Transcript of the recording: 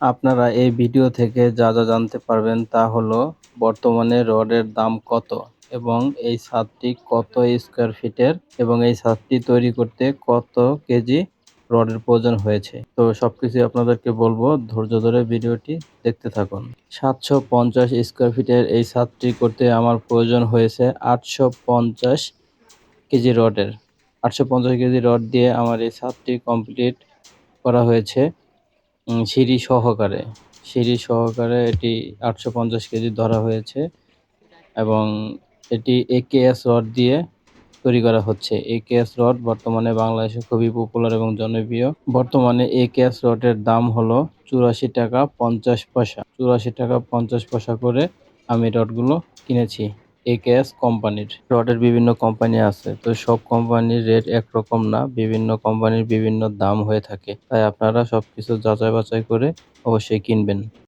আপনারা এই ভিডিও থেকে যা যা জানতে পারবেন তা হলো বর্তমানে রডের দাম কত এবং এই ছাদটি কত স্কোয়ার ফিটের এবং এই ছাদটি তৈরি করতে কত কেজি রডের প্রয়োজন হয়েছে। তো সবকিছু আপনাদেরকে বলব, ধৈর্য ধরে ভিডিওটি দেখতে থাকুন। সাতশো পঞ্চাশ স্কোয়ার ফিটের এই ছাদটি করতে আমার প্রয়োজন হয়েছে আটশো পঞ্চাশ কেজি রডের। আটশো পঞ্চাশ কেজি রড দিয়ে আমার এই ছাদটি কমপ্লিট করা হয়েছে। সিঁড়ি সহকারে। সিঁড়ি সহকারে এটি আটশো পঞ্চাশ কেজি ধরা হয়েছে এবং এটি একেএস রড দিয়ে তৈরি করা হচ্ছে। একেএস রড বর্তমানে বাংলাদেশে খুবই পপুলার এবং জনপ্রিয়। বর্তমানে একেএস রডের দাম হলো চুরাশি টাকা পঞ্চাশ পয়সা। চুরাশি টাকা পঞ্চাশ পয়সা করে আমি রডগুলো কিনেছি। একেএস কোম্পানির রডের বিভিন্ন কোম্পানি আছে, তো সব কোম্পানির রেট একরকম না, বিভিন্ন কোম্পানির বিভিন্ন দাম হয়ে থাকে। তাই আপনারা সবকিছু যাচাই বাছাই করে অবশ্যই কিনবেন।